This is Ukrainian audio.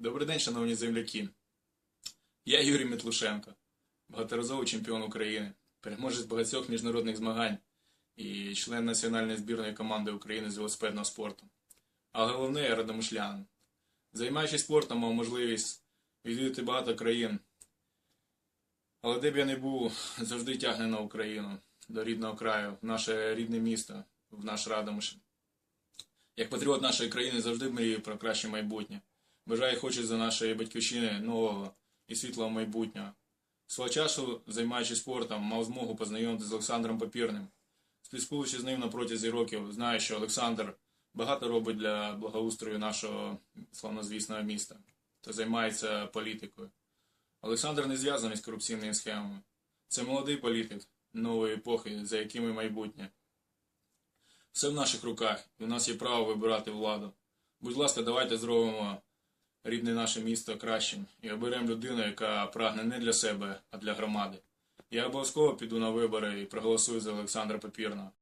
Добрий день, шановні земляки. Я Юрій Метлушенко, багаторазовий чемпіон України, переможець багатьох міжнародних змагань і член національної збірної команди України з велосипедного спорту. А головне, я радомишлянин. Займаючись спортом, мав можливість відвідати багато країн. Але де б я не був, завжди тягне на Україну, до рідного краю, в наше рідне місто, в наш Радомишль. Як патріот нашої країни завжди мрію про краще майбутнє. Бажаю і хочу за нашої батьківщини нового і світлого майбутнього. Свого часу, займаючись спортом, мав змогу познайомитися з Олександром Папірним. Спілкуючись з ним на протязі років, знаю, що Олександр багато робить для благоустрою нашого славнозвісного міста та займається політикою. Олександр не зв'язаний з корупційними схемами. Це молодий політик нової епохи, за якими майбутнє. Все в наших руках, і у нас є право вибирати владу. Будь ласка, давайте зробимо рідне наше місто кращим і оберемо людину, яка прагне не для себе, а для громади. Я обов'язково піду на вибори і проголосую за Олександра Папірного.